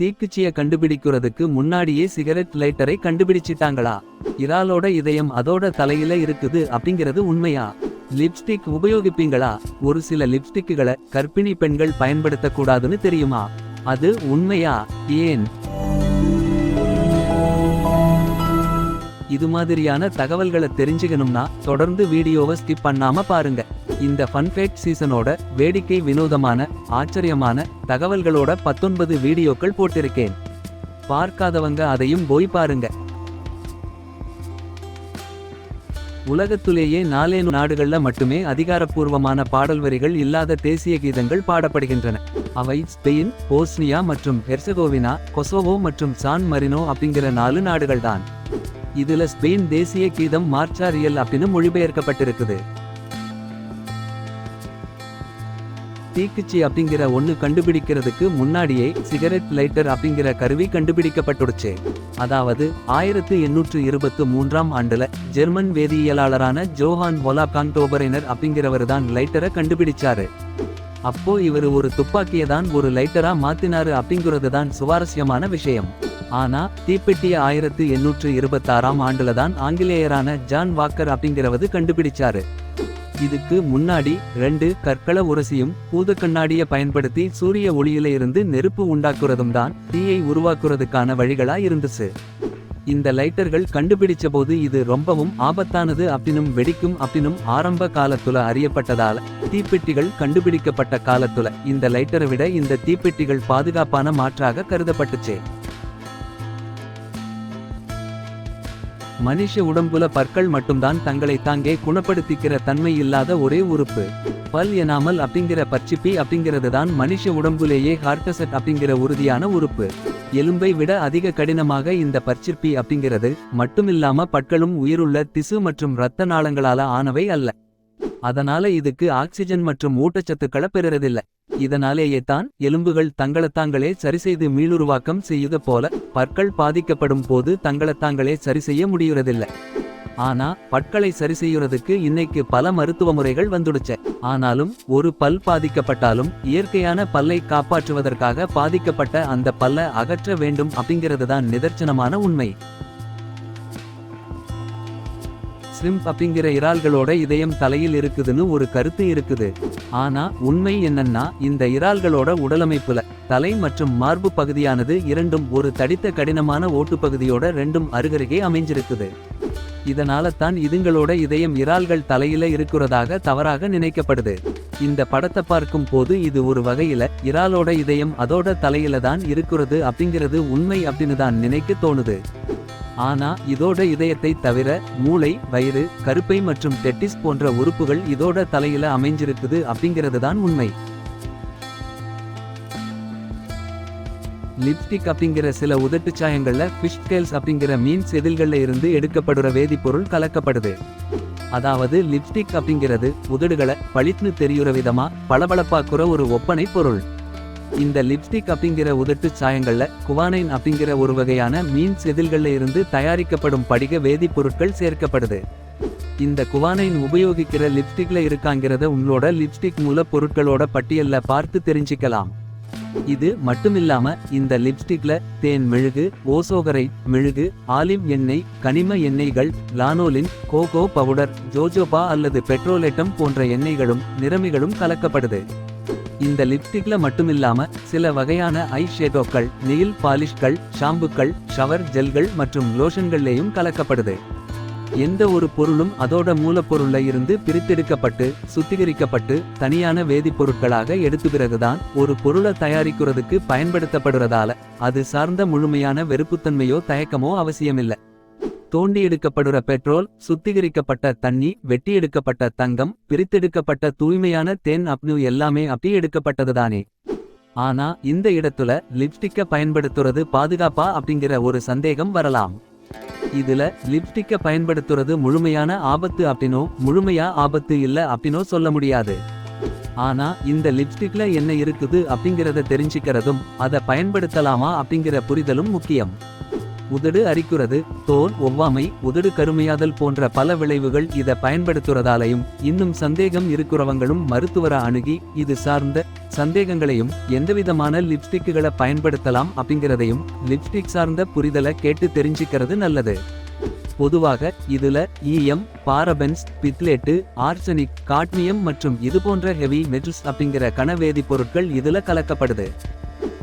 தீக்குச்சிய கண்டுபிடிக்கிறதுக்கு முன்னாடியே சிகரெட் லைட்டரை கண்டுபிடிச்சிட்டாங்களா? இறாலோட இதயம் அதோட தலையில இருக்குது அப்படிங்கிறது உண்மையா? லிப்ஸ்டிக் உபயோகிப்பீங்களா? ஒரு சில லிப்ஸ்டிக்குகளை கர்ப்பிணி பெண்கள் பயன்படுத்தக்கூடாதுன்னு தெரியுமா? அது உண்மையா? ஏன்? இது மாதிரியான தகவல்களை தெரிஞ்சுக்கணும்னா தொடர்ந்து வீடியோவை ஸ்கிப் பண்ணாம பாருங்க. இந்த ஃபன்ஃபேக்ட் சீசனோட வேடிக்கை வினோதமான ஆச்சரியமான தகவல்களோட பத்தொன்பது வீடியோக்கள் போட்டிருக்கேன். பார்க்காதவங்க அதையும் போய் பாருங்க. உலகத்துலேயே நாலேனு நாடுகள்ல மட்டுமே அதிகாரப்பூர்வமான பாடல் வரிகள் இல்லாத தேசிய கீதங்கள் பாடப்படுகின்றன. அவை ஸ்பெயின் போஸ்னியா மற்றும் ஹெர்சகோவினா கொசோவோ மற்றும் சான் மரினோ அப்படிங்கிற நாலு நாடுகள்தான். இதுல ஸ்பெயின் தேசிய கீதம் மார்ச்சாரியல் அப்படின்னு மொழிபெயர்க்கப்பட்டிருக்குது. தீக்குச்சி அப்படிங்கிற ஒண்ணு கண்டுபிடிக்கிறதுக்கு முன்னாடியே சிகரெட் லைட்டர் அப்படிங்கிற கருவி கண்டுபிடிக்கப்பட்டுடுச்சு. அதாவது ஆயிரத்து எண்ணூற்று இருபத்து மூன்றாம் ஆண்டுல ஜெர்மன் வேதியியலாளரான ஜோஹான் ஒலாகான்டோபரைனர் அப்படிங்கிறவர் தான் லைட்டரை கண்டுபிடிச்சாரு. அப்போ இவர் ஒரு துப்பாக்கியை தான் ஒரு லைட்டரா மாத்தினாரு அப்படிங்கிறது தான் சுவாரஸ்யமான விஷயம். ஆனா தீப்பெட்டிய ஆயிரத்து எண்ணூற்று இருபத்தாறாம் ஆண்டுல தான் ஆங்கிலேயரான ஜான் வாக்கர் அப்படிங்கிறவது கண்டுபிடிச்சாரு. இதுக்கு முன்னாடி ரெண்டு கற்கள உரசியும் பூத கண்ணாடியை பயன்படுத்தி சூரிய ஒளியில இருந்து நெருப்பு உண்டாக்குறதும் தான் தீயை உருவாக்குறதுக்கான வழிகளா இருந்துச்சு. இந்த லைட்டர்கள் கண்டுபிடிச்ச போது இது ரொம்பவும் ஆபத்தானது அப்படினும் வெடிக்கும் அப்படின்னும் ஆரம்ப காலத்துல அறியப்பட்டதால தீப்பெட்டிகள் கண்டுபிடிக்கப்பட்ட காலத்துல இந்த லைட்டரை விட இந்த தீப்பெட்டிகள் பாதுகாப்பான மாற்றாக கருதப்பட்டுச்சு. மனுஷ உடம்புல பற்கள் மட்டும்தான் தங்களை தாங்கே குணப்படுத்திக்கிற தன்மை இல்லாத ஒரே உறுப்பு. பல் எனாமல் அப்படிங்கிற பச்சிப்பி அப்படிங்கிறது தான் மனுஷ உடம்புலேயே ஹார்டசட் அப்படிங்கிற உறுதியான உறுப்பு. எலும்பை விட அதிக கடினமாக இந்த பற்சிற்பி அப்படிங்கிறது மட்டுமில்லாம பற்களும் உயிருள்ள திசு மற்றும் இரத்த நாளங்களால ஆனவை அல்ல. அதனால இதுக்கு ஆக்சிஜன் மற்றும் ஊட்டச்சத்துக்களை பெறுறதில்ல. இதனாலேயே தான் எலும்புகள் தங்களத்தாங்களே சரிசெய்து மீளுருவாக்கம் செய்யுத போல பற்கள் பாதிக்கப்படும் போது தங்களைத்தாங்களே சரிசெய்ய முடியுறதில்ல. ஆனா பற்களை சரி செய்யறதுக்கு இன்னைக்கு பல மருத்துவ முறைகள் வந்துடுச்ச. ஆனாலும் ஒரு பல் பாதிக்கப்பட்டாலும் இயற்கையான பல்லை காப்பாற்றுவதற்காக பாதிக்கப்பட்ட அந்த பல்ல அகற்ற வேண்டும் அப்படிங்கிறது தான் நிதர்சனமான உண்மை. ஸ்ரிம்ப் அப்படிங்கிற இறால்களோட இதயம் தலையில் இருக்குதுன்னு ஒரு கருத்து இருக்குது. ஆனா உண்மை என்னன்னா இந்த இறால்களோட உடலமைப்புல தலை மற்றும் மார்பு பகுதியானது இரண்டும் ஒரு தடித்த கடினமான ஓட்டுப்பகுதியோட ரெண்டும் அருகருகே அமைஞ்சிருக்குது. இதனால தான் இதுங்களோட இதயம் இறால்கள் தலையில இருக்கிறதாக தவறாக நினைக்கப்படுது. இந்த படத்தை பார்க்கும் போது இது ஒரு வகையில இறாலோட இதயம் அதோட தலையில தான் இருக்கிறது அப்படிங்கிறது உண்மை அப்படின்னு தான் நினைக்க தோணுது. ஆனா இதோட இதயத்தை தவிர மூளை வயிறு கருப்பை மற்றும் டெட்டிஸ் போன்ற உறுப்புகள் இதோட தலையில அமைஞ்சிருக்குது அப்படிங்கிறது தான் உண்மை. லிப்ஸ்டிக் அப்படிங்கிற சில உதட்டு சாயங்கள்ல ஃபிஷ் கேல்ஸ் அப்படிங்கிற மீன் செதில்கள்ல இருந்து எடுக்கப்படுற வேதிப்பொருள் கலக்கப்படுது. அதாவது லிப்ஸ்டிக் அப்படிங்கிறது உதடுகளை பளித்துன்னு தெரியுற விதமா பளபளப்பாக்குற ஒரு ஒப்பனை பொருள். இந்த லிப்ஸ்டிக் அப்படிங்கிற உதட்டுச் சாயங்கள்ல குவானைன் அப்படிங்கிற ஒரு வகையான மீன் செதில்கள்ல இருந்து தயாரிக்கப்படும் படிக வேதிப்பொருட்கள் சேர்க்கப்படுது. இந்த குவானைன் உபயோகிக்கிற லிப்ஸ்டிக்ல இருக்காங்கிறத உங்களோட லிப்ஸ்டிக் மூலப்பொருட்களோட பட்டியல்ல பார்த்து தெரிஞ்சுக்கலாம். இது மட்டுமில்லாம இந்த லிப்ஸ்டிக்ல தேன் மெழுகு ஓசோகரை மெழுகு ஆலிவ் எண்ணெய் கனிம எண்ணெய்கள் லானோலின் கோகோ பவுடர் ஜோஜோபா அல்லது பெட்ரோலேட்டம் போன்ற எண்ணெய்களும் நிறமிகளும் கலக்கப்படுது. இந்த லிப்டிக்ல மட்டுமில்லாம சில வகையான ஐ ஷேடோக்கள் நெயில் பாலிஷ்கள் ஷாம்புக்கள் ஷவர் ஜெல்கள் மற்றும் லோஷன்கள்லேயும் கலக்கப்படுது. எந்த ஒரு பொருளும் அதோட மூலப்பொருள்ல இருந்து பிரித்தெடுக்கப்பட்டு சுத்திகரிக்கப்பட்டு தனியான வேதிப்பொருட்களாக எடுத்து பிறகுதான் ஒரு பொருளை தயாரிக்கிறதுக்கு பயன்படுத்தப்படுறதால அது சார்ந்த முழுமையான வெறுப்புத்தன்மையோ தயக்கமோ அவசியமில்லை. தோண்டி எடுக்கப்படுற பெட்ரோல் சுத்திகரிக்கப்பட்ட தண்ணி வெட்டி எடுக்கப்பட்ட தங்கம் பிரித்தெடுக்கப்பட்ட தூய்மையான தேன் அப்னு எல்லாமே அப்படி எடுக்கப்பட்டதுதானே ஆனா இந்த இடத்துல லிப்ஸ்டிக்க பயன்படுத்துறது பாதுகாப்பா அப்படிங்கிற ஒரு சந்தேகம் வரலாம். இதுல லிப்ஸ்டிக்க பயன்படுத்துறது முழுமையான ஆபத்து அப்படினோ முழுமையா ஆபத்து இல்ல அப்படினோ சொல்ல முடியாது. ஆனா இந்த லிப்ஸ்டிக்ல என்ன இருக்குது அப்படிங்கறத தெரிஞ்சுக்கிறதும் அதை பயன்படுத்தலாமா அப்படிங்கிற புரிதலும் முக்கியம். உதடு அரிக்குறது. தோல் ஒவ்வாமை உதடு கருமையாதல் போன்ற பல விளைவுகள் இதை பயன்படுத்துறதாலையும் இன்னும் சந்தேகம் இருக்கிறவங்களும் மருத்துவரை அணுகி இது சார்ந்த சந்தேகங்களையும் எந்தவிதமான லிப்ஸ்டிக்குகளை பயன்படுத்தலாம் அப்படிங்கிறதையும் லிப்ஸ்டிக் சார்ந்த புரிதலை கேட்டு தெரிஞ்சுக்கிறது நல்லது. பொதுவாக இதுல ஈயம் பாரபென்ஸ் பித்லேட்டு ஆர்சனிக் காட்மியம் மற்றும் இது போன்ற ஹெவி மெட்டல்ஸ் அப்படிங்கிற கனவேதி பொருட்கள் இதுல கலக்கப்படுது.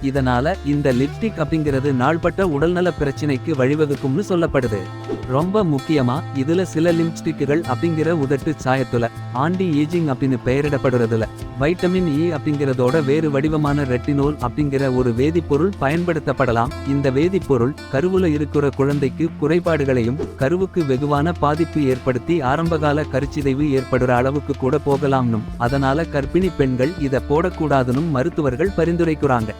இதனால இந்த லிப்டிக் அப்படிங்கிறது நாள்பட்ட உடல்நல பிரச்சனைக்கு வழிவகுக்கும்னு சொல்லப்படுது. ரொம்ப முக்கியமா இதுல சில லிப்ஸ்டிக்குகள் அப்படிங்கிற உதட்டு சாயத்துல ஆண்டி ஏஜிங் அப்படின்னு பெயரிடப்படுறதுல வைட்டமின் இ அப்படிங்கிறதோட வேறு வடிவமான ரெட்டினோல் அப்படிங்கிற ஒரு வேதிப்பொருள் பயன்படுத்தப்படலாம். இந்த வேதிப்பொருள் கருவுல இருக்கிற குழந்தைக்கு குறைபாடுகளையும் கருவுக்கு வெகுவான பாதிப்பு ஏற்படுத்தி ஆரம்பகால கருச்சிதைவு ஏற்படுற அளவுக்கு கூட போகலாம்னும் அதனால கர்ப்பிணி பெண்கள் இதை போடக்கூடாதுனும் மருத்துவர்கள் பரிந்துரைக்கிறாங்க.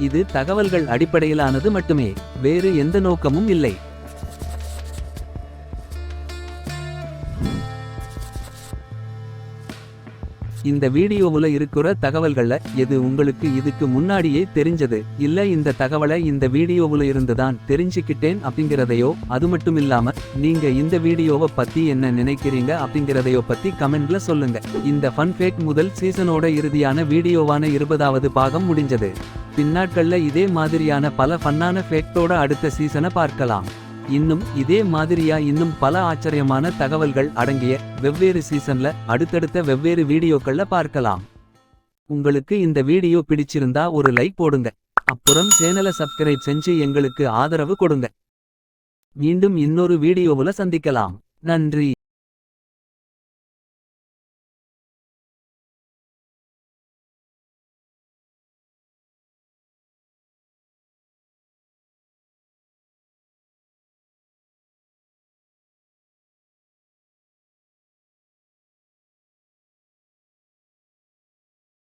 இது தகவல்கள் அடிப்படையிலானது மட்டுமே. வேறு எந்த நோக்கமும் இல்லை. இந்த வீடியோவுல இருக்கிற தகவல்கள்ல எது உங்களுக்கு இதுக்கு முன்னாடியே தெரிஞ்சது இல்ல இந்த தகவலை இந்த வீடியோவுல இருந்து தான் தெரிஞ்சுக்கிட்டேன் அப்படிங்கிறதையோ அது மட்டும் இல்லாம நீங்க இந்த வீடியோவை பத்தி என்ன நினைக்கிறீங்க அப்படிங்கிறதையோ பத்தி கமெண்ட்ல சொல்லுங்க. இந்த ஃபன் ஃபேக் முதல் சீசனோட இறுதியான வீடியோவான இருபதாவது பாகம் முடிஞ்சது. பின்னாட்கள்ல இதே மாதிரியான பல ஃபன்னான ஃபேக்டோட அடுத்த சீசனை பார்க்கலாம். இன்னும் இதே மாதிரியா இன்னும் பல ஆச்சரியமான தகவல்கள் அடங்கிய வெவ்வேறு சீசன்ல அடுத்தடுத்த வெவ்வேறு வீடியோக்கள்ல பார்க்கலாம். உங்களுக்கு இந்த வீடியோ பிடிச்சிருந்தா ஒரு லைக் போடுங்க. அப்புறம் சேனலை சப்ஸ்கிரைப் செஞ்சு எங்களுக்கு ஆதரவு கொடுங்க. மீண்டும் இன்னொரு வீடியோவுல சந்திக்கலாம். நன்றி.